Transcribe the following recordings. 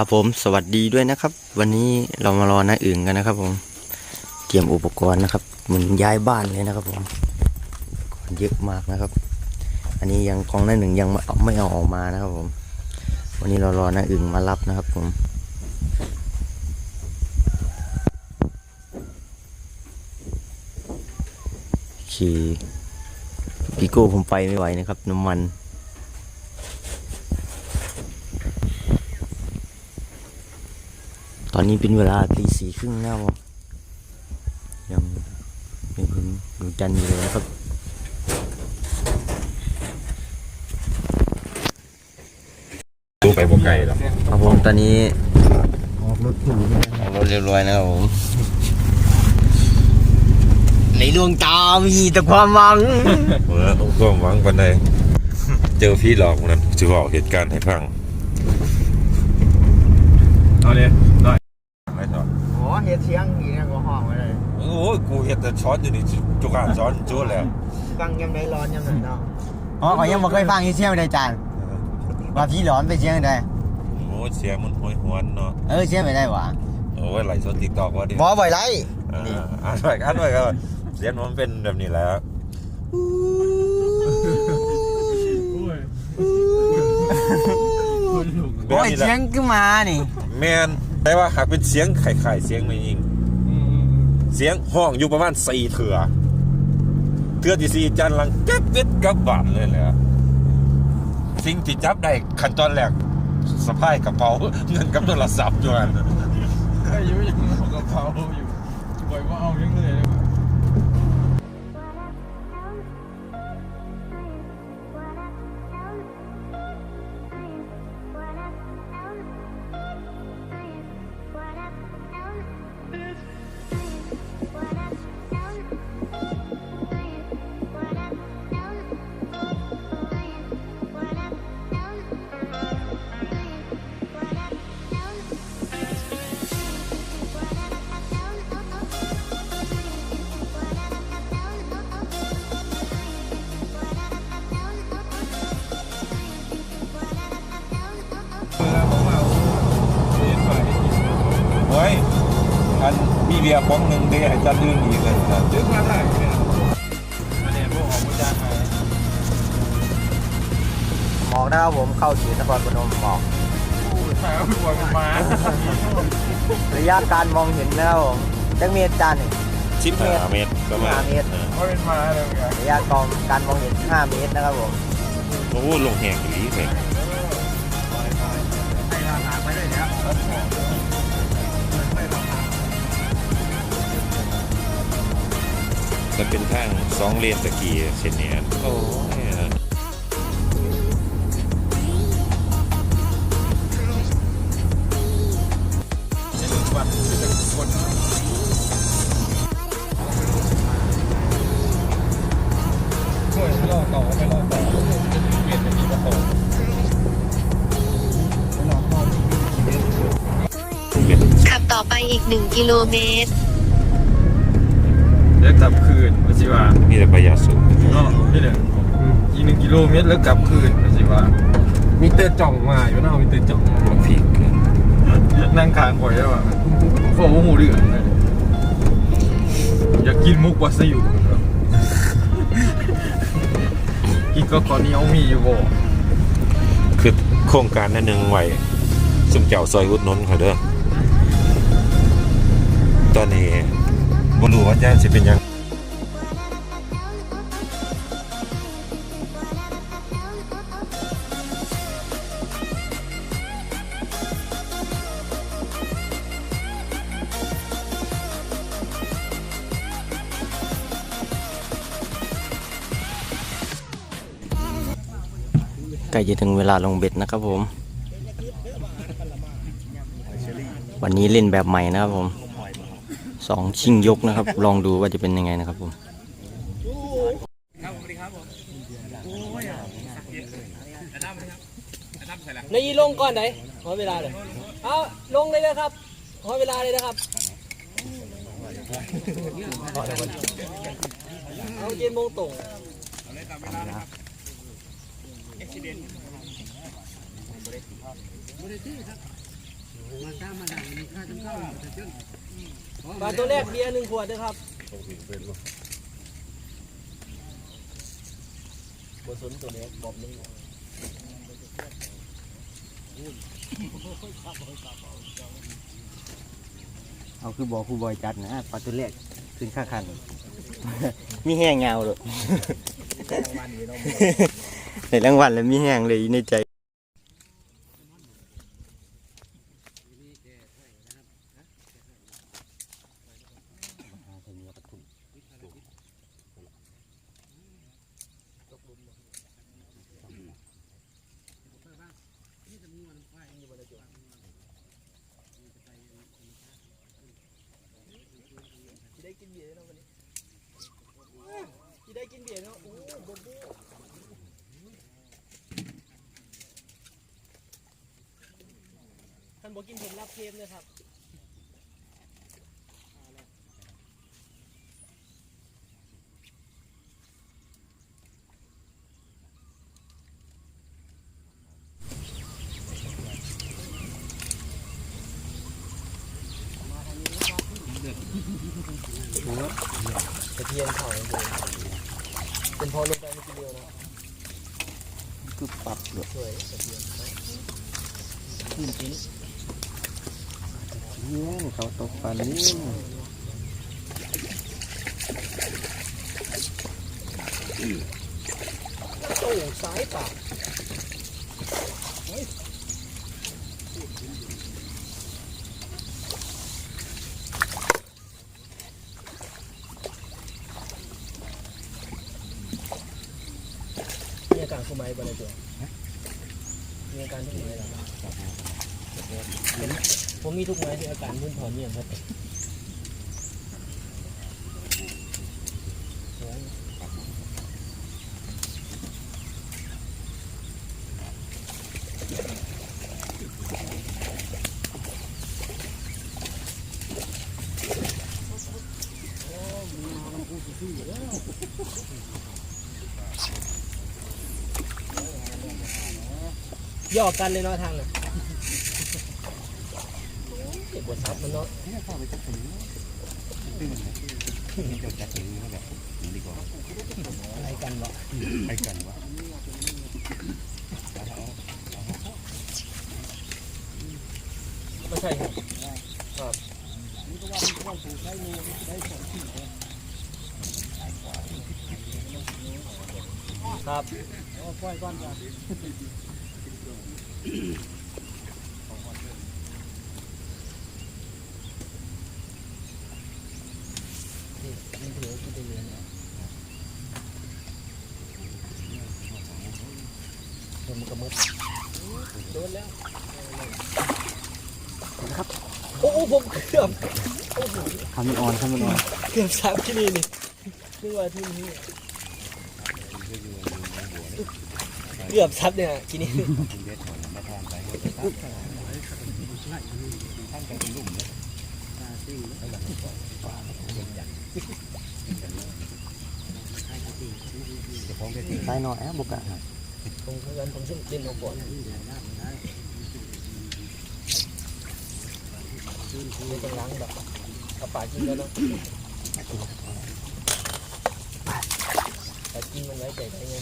ครับผมสวัสดีด้วยนะครับ วันนี้เรามารอน้าอึ่งกันนะครับ ผม เตรียมอุปกรณ์นะครับเหมือนย้ายบ้านเลยนะครับ ผมกรณ์เยอะมากนะครับ อันนี้ยังกองหน้าหนึ่งยังไม่เอาไม่เอาออกมานะครับ ผม วันนี้เรารอน้าอึ่งมารับนะครับ ผมขี่ปีโก้ผมไปไม่ไหวนะครับ น้ำมัน อนนี้เป็นเวลาตีสี่ครึ่งแล้วยังไม่เห็นดวงจันทร์อยู่เลยนะครับดูไปบ่ไกลหรอกครับผมตอนนี้ออกรถถูเนี่ยออกรถเรียบร้อยนะครับผมในดวงตามีแต่ความหวังเออก็หวังปันใดเจอพี่หลอกนั้นจะบอกเหตุการณ์ให้ฟังเอาเลย อนอยู่นี่จุกอ่านช้อนจุดแล้วฟังยังไงร้อนยังไงเนาะอ๋อเขายังบ่เคยฟังอีเสียงได้จานว่าพี่หลอนไปเสียงได้โอ้ยเสียงมันห้อยหวนเนาะเออเสียงไปได้หวะโอ้ยไหลสดติ๊กตอกว่าดิบ่บ่อยไรอ่าอ่านไว้อ่านไว้ก็เสียงมันเป็นแบบนี้แหล้วโอ้ยเสียงขึ้นมานี่ แมนแต่ว่าหากเป็นเสียงไข่ๆเสียงไม่ยิง เสียงห้องอยู่ประมาณสี่เถื่อเถื่อที่สี่จันหลังเก็บเวทกับบานเลยแหละสิ่งที่จับได้ขั้นตอนแรกสะพายกระเป๋าเงินกับโทรศัพท์อยู่อันอายุยังกระเป๋าอยู่ปล่อยว่าเอายัง มีเบียร์ป้องหนึ่งเดียวให้จันลื่นอีเลยนะดึกมาถ่ายเนี่ยอันนี้พวกออกมาจ้างมาหมอกนะครับผมเข้าสู่นครพนมหมอกถ่ายเอาไปปล่อยมันมาระยะการมองเห็นแล้วผมจังเมตรจานนี่สิบห้าเมตรประมาณเมตรออเป็นมาเลยระยะกองการมองเห็น5เมตรนะครับผมโอ้ลงแหงอีหลีเลย จะเป็นทางสองเลนตะกี้เส้นเนี้ยโอ้ยช่วยไม่รอต่อไม่รอต่อจะมีเปลี่ยนจะมีกระโปรงขับต่อไปอีก 1 กิโลเมตร เดี๋ยวกลับคืนไม่ใช่ว่ามีแต่ประหยัดสูงเนาะนี่เนี่ยอีกหนึ่งกิโลเมตรแล้วกลับคืนไม่ใช่ว่ามีเตอร์จ่องมาอยู่นะมีเตอร์จ่องมามันพีกเกินนั่งคางข่อยแล้วอะพวกหูเดือดเลยอยากกินมุกวาซาอยู่กินก็ขอเหนี้ยวมีอยู่บ่คือโครงการนั้นหนึ่งไหวซุ่มเจ้าซอยอุดหนนเขาเด้อตตอนนี้บ่รู้ว่าจะสิเป็นหยัง ใกล้จะถึงเวลาลงเบ็ดนะครับผม วันนี้เล่นแบบใหม่นะครับผมสองชิงยกนะครับ ลองดูว่าจะเป็นยังไงนะครับผมในยีลงก่อนไหนขอเวลาเลยเอาลงเลยนะครับขอเวลาเลยนะครับเอาเย็นโมงตรง ปลาตัวแรกเบียร์หนึ่งขวดนะครับบสนตัวนี้บอบนี้เอาคือบอกคู่บอยจัดนะปลาตัวแรกขึ้นข้าคัน มีแห้งเงาเลย ในรางวัลแล้วมีแห้งเลยในใจ ที่ได้กินเบียร์แล้ววันนี้ที่ได้กินเบียร์แล้วโอ้โบโบท่านบอกกินผมรับเทปเลยครับ ตะเพียนเขาเลยเป็นพ อลงไปไม่กี่เดียวนะคือปรับเลยสวยตะเพียนขึ้นชิ้นเยี่ยเขาตกปลานิ่ม โอ้ซ้ายปากมีอาการคุมไม้บนอะไรตัวมีอาการทุกไม้เหรอเป็นผมมีทุกไม้ที่ อนเนี่ยครับหยอกกันเลยเนาะทางน่ะเก็บบทซับมันเนาะ อะไรกันวะอะไรกันวะไม่ใช่ครับครับครับนี่มันถือว่ากินได้เยอะนะโดนมันกระมุดโดนแล้วครับโอ้ผมเกือบทำมันอ่อนทำมันอ่อนเกือบสามที่นี่นี่นึกว่าที่นี่เกือบซับเนี่ยทีนี้ตายหน่อยแอบบุกอะผมเพื่อนผมซึ่งเล่นของก่อน เล่นจังหลังแบบกระป๋ากินแล้วเนาะแต่กินมันไว้ใจได้ไง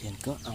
เขียนก็เอา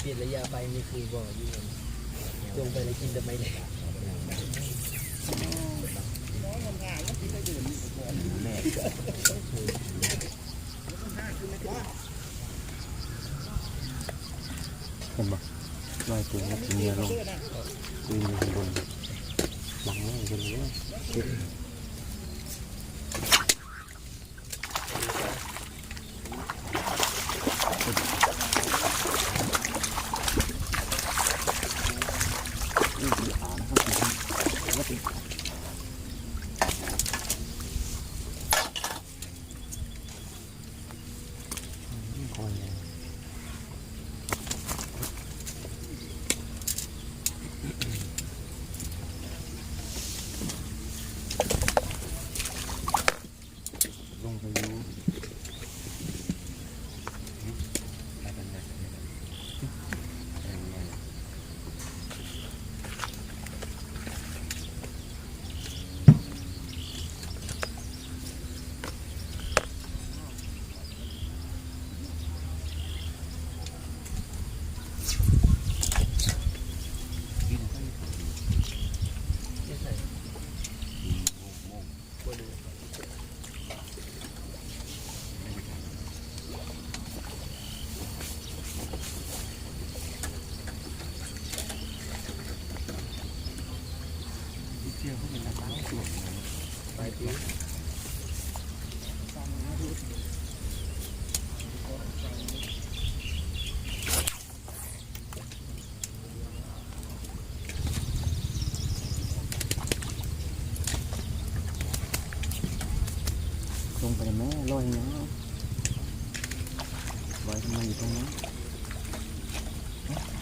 เปลี่ยนระยะไปนี่คือบ่อยู่กันจงไปเลยกินแต่ไม่ได้เห็นบ่ลอยตัวนักเมียลงคุยมีคนบนหลังนี่เป็นเนี้ยคนเลย ลงไปอยู่ลงไปเลอยนะลอยทำไมอยู่ตรงนั้น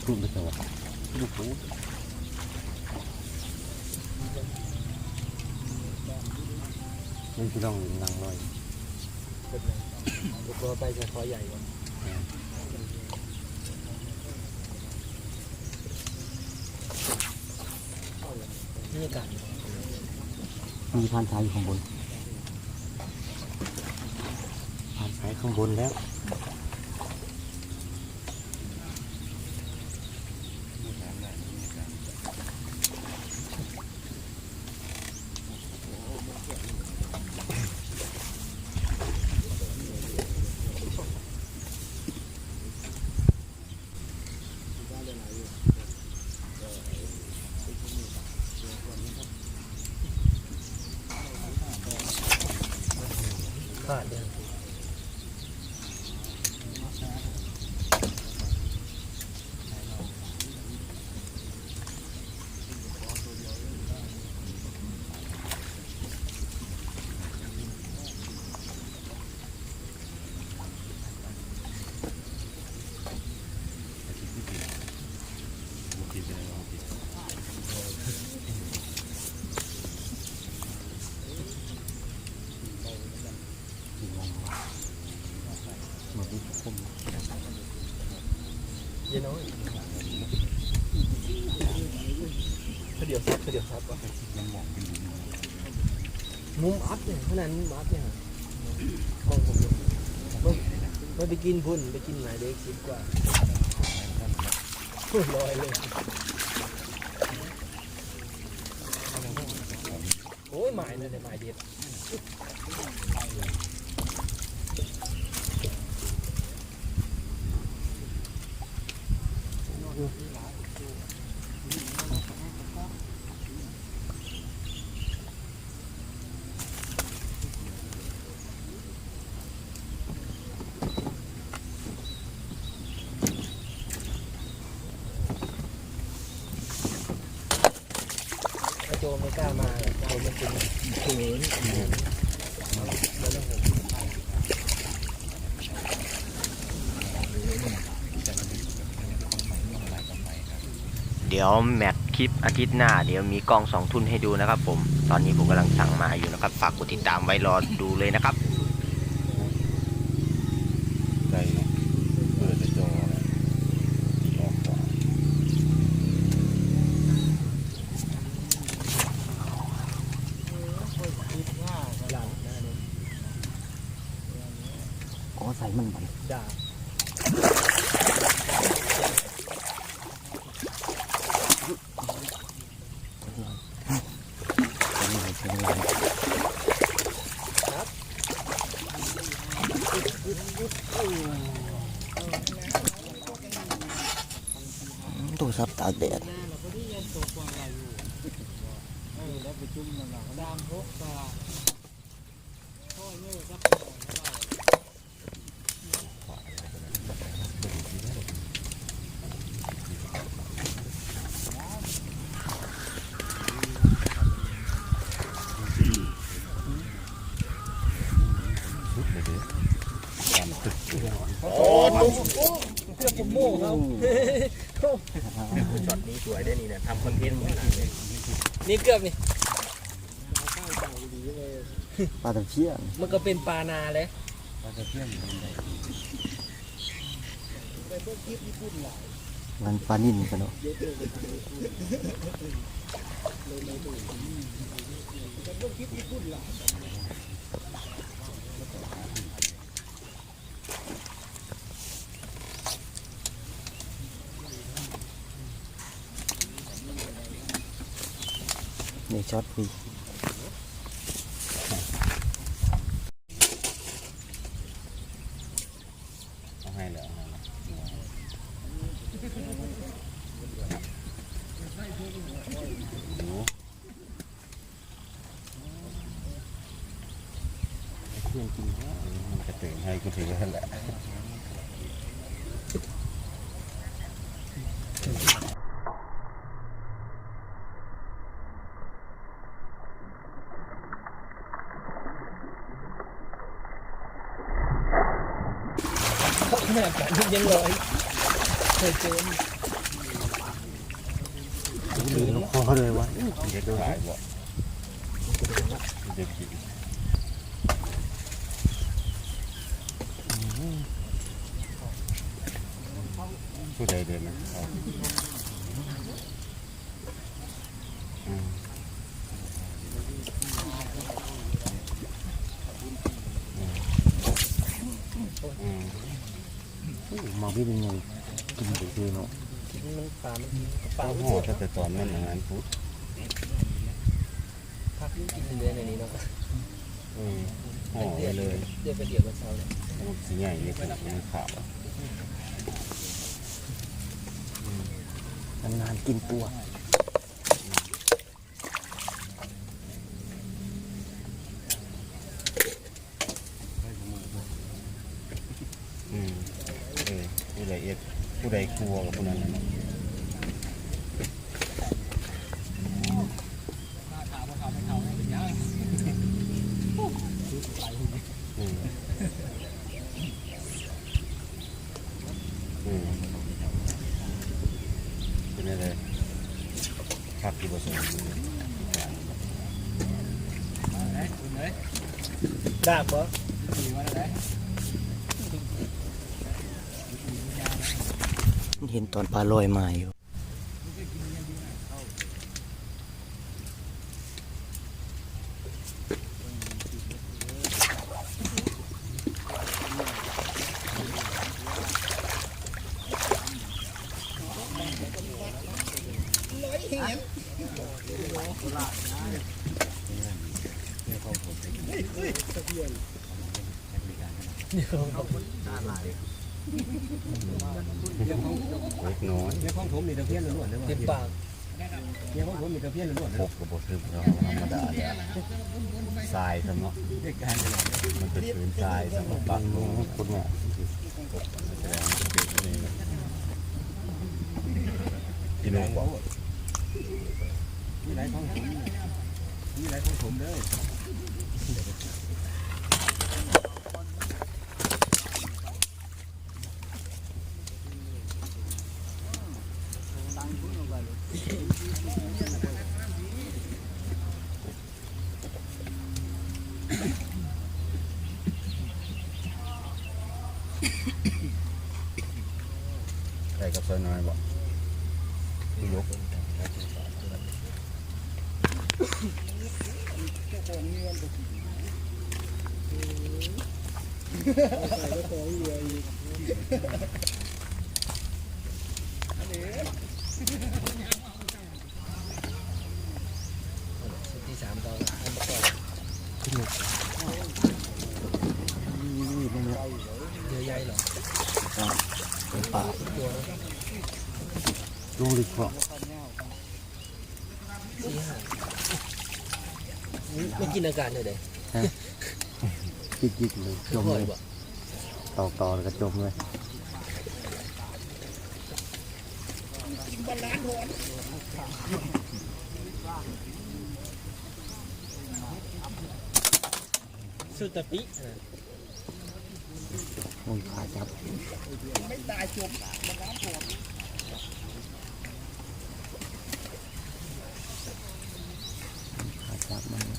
พูดไปแต่อลูกหูนี่พี่ต้องนั่งลอยเป็นไงตัวไปจะคอใหญ่กว่านี่กาศมีพานท้ายอยู่ข้างบนพานท้าย ข้างบนแล้ว เย็นน้อยเขาเดี๋ยวซับเขาเดี๋ยวซับวะมุมอัพเนี่ยขนาดมุมอัพเนี่ยมองผมดูไม่ ไปกินพุ่นไปกินหมายเด็กสิบกว่าพุ่นลอยเลย โอ้ยหมายนั่นแหลยหมายเด็ด ไอ้โจไม่กล้ามาหรอกโจมันเป็นเขิน เดี๋ยวแมทคลิปอาทิตย์หน้าเดี๋ยวมีกล้องสองทุนให้ดูนะครับ ผม ตอนนี้ผมกำลังสั่งมาอยู่นะครับ ฝากกดติดตามไว้รอดูเลยนะครับใจเปิดจอออกขวาหลังหน้านี่อ๋อใส่มันไปด่า โทรศัพท์ตากแดด เพื่อผมโม่เขาช็อตนี้สวยได้นี่นะทำคอนเทนต์ขนาดนี้นี่เกือบนี่ปลาตะเพียนมันก็เป็นปลานาเลยมันปลานิ่นกันเนาะในช็อตวีเอาให้แล้วเอาให้แล้วหนูเพื่อนกินข้าวมันจะ ตื่นให้กูถือไว้แหละขนาดกันยังลอย เคยเจอ ลืมคอเลยวะ เด็กหลายบ่เด็กกินผู้ใดเดินนะเอาอืมอืม มาพี่เป็นไงกินไปคือเนาะ มันปลา มันปลา เอา มัน ห่อตั้งแต่ต อนนั้นอย่างนั้นพุทธพักกินเรื่อยในนี้เนาะอืมห่อไปเลยเดี๋ยวไปเดี๋ยวกันเช้าเลยมันสีใหญ่เลยขนาดนี้ขาวนานๆกินตัวอืมเออผู้ใดเอ็ดผู้ใดครัวกับผู้นั้นนะอืมอืมเป็นอะไรครับที่ผสม ดาบปะ น เห็นตอนปลาลอยมาอยู่ เดี๋ยวของผมมีตะเพียนล้วนๆนะเต็มปากเดี๋ยวของผมมีตะเพียนล้วนๆนะ พบกับบทคือเราธรรมดาเนี่ยทรายสำเนาะมันเป็นพื้นทรายสำหรับปักลงคุณเนี่ยพี่น้องบอก มีไรของผมมีไรของผมเด้อ ใส่ กับซอยน้อยบอกยก ที่สามตอนอันประกอบเยอะใหญ่เหรอ เป็นป่า ลงลึกพอ สี่ห้า ไม่กินอาการเลยเด้จิกๆเลยจมบ่อเลยยบ่ตอกต่อแล้วก็จมเลยสุดตะปิโอ้ยขาจับขาจับมัน จะ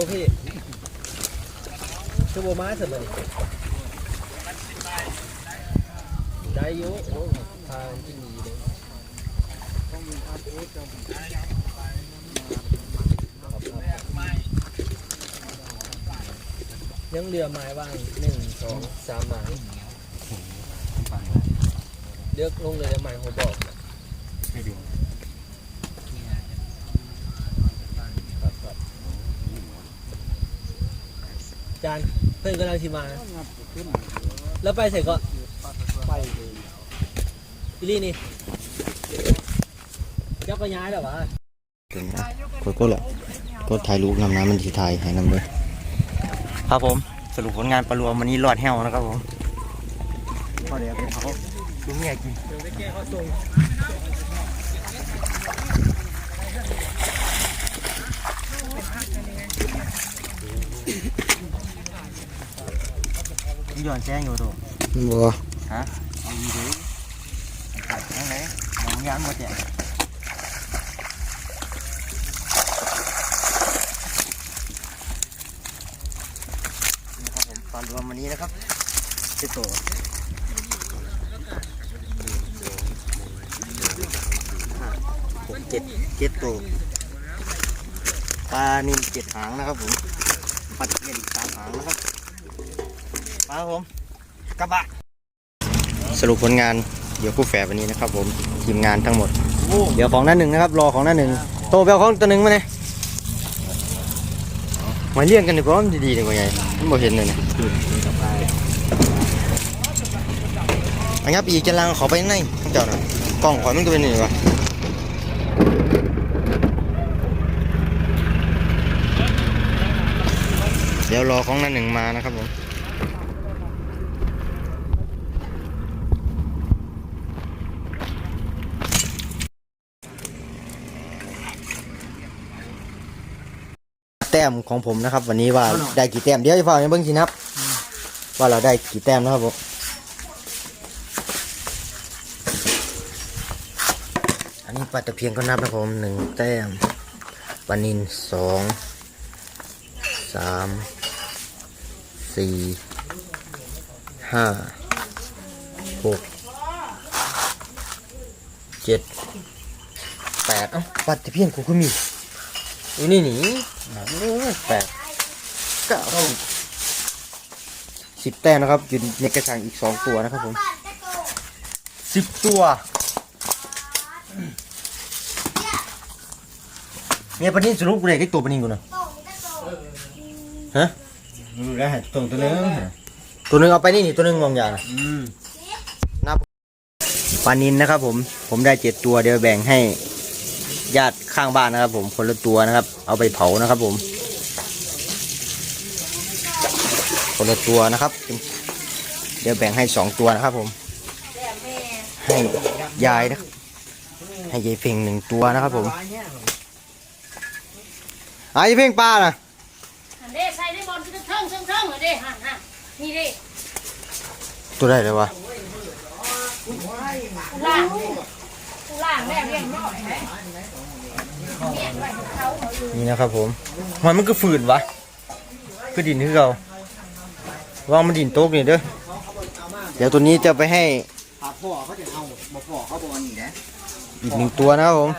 ฮัลโหลพี่ชั่วโมงมาเสร็จเลยได้อยุโอ้ทางที่ดีเลยยังเหลือไม้ว่างหนึ่งสองสามไม้เลือกลงเลยไม้หัวบอกครับครับจาน เพื่อนกำลังชิมาแล้วไปเสร็จก็ไปอิลี่นี่เจ้าก็ย้ายแล้ววะเป็นนะกดก็แหละก็ถ่ายรูปนำน้ำมันทีถ่ายให้นำเลยครับผมสรุปผลงานปลารวมวันนี้รอดแห้วนะครับผมพอเดี๋ยวไปเขาลุงเนี่ยกิน เดี๋ยวไปแก้ข้อ ทรงย้อนแจ้งอยู่ตัวบัวฮะเอาดีเลยขาดทั้งไหนมองงานหมดเนี่ยนะครับผมตอนรวมวันนี้นะครับที่โตหกเจ็ดเจ็ดตัวปลานิลเจ็ดหางนะครับผมปลาตะเพียนอีกสามหางนะครับ มาครับผมกระบะสรุปผลงานเดี๋ยวคู่แฝดวันนี้นะครับผมทีมงานทั้งหมด เดี๋ยวของหน้าหนึ่งนะครับ รอของหน้าหนึ่งโตไปเอาของตัวหนึ่งมาเลยมาเลี้ยงกันดีกว่ามันดีๆดีกว่าไงมันบ่เห็นเลยนะอันนี้อีกจะลังขอไปข้างในข้างเจ้าหน่อยกล้องขอมันตัวเป็นหนึ่งวะเดี๋ยวรอของหน้าหนึ่งมานะครับผม ต้มของผมนะครับ วันนี้ว่าได้กี่แต้มเดี๋ยวจะฟังในเบิ้งสินับว่าเราได้กี่แต้มนะครับผมอันนี้ปลาตะเพียงก็นับนะครับผมหนึ่งแต้มปลานินสองสามสี่ห้าหกเจ็ดแปดเอ้าปลาตะเพียงกูก็มีอยู่นี่หนี แปดเก้าสิบแต้มนะครับอยู่ในกระชังอีกสองตัวนะครับผมสิบตัวเนี่ยปนินสรุปกูได้กี่ตัวปนินกูนะฮะดูได้ตรงตัวนึงตัวหนึ่งเอาไปนี่นี่ตัวหนึ่งมองอย่างนะนับปลานินนะครับผมผมได้เจ็ดตัวเดี๋ยวแบ่งให้ ญาติข้างบ้านนะครับผมคนละตัวนะครับ เอาไปเผานะครับผม คนละตัวนะครับ เดี๋ยวแบ่งให้สองตัวนะครับผม ให้ยายนะครับ ให้ยายเพ่งหนึ่งตัวนะครับผมอายายเพ่งปลาน่ะอันเด้ใส่ได้บอลที่เทิงเทิงเทิงเหรอเด้ฮ่าฮ่านี่เด้ตัวได้เลยวะล่างล่างแม่เรียงน้อยไหม นี่นะครับผมมันมันก็ฝืนวะคือดินคือเราวางมันดินโต๊กนี่เด้อเดี๋ยวตัวนี้จะไปให้พ่อเขาจะเอาบ่พ่อเขาบ่อันนี้นะอีกหนึ่งตัวนะครับผม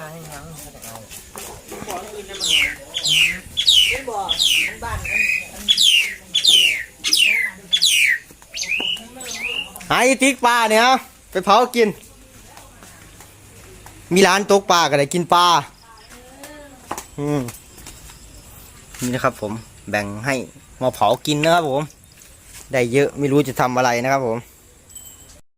หายติ๊กปลาเนี่ยไปเผากิน มีร้านตกปลาก็ได้กินปลา นี่นะครับผมแบ่งให้มาเผากินนะครับผม ได้เยอะไม่รู้จะทำอะไรนะครับผม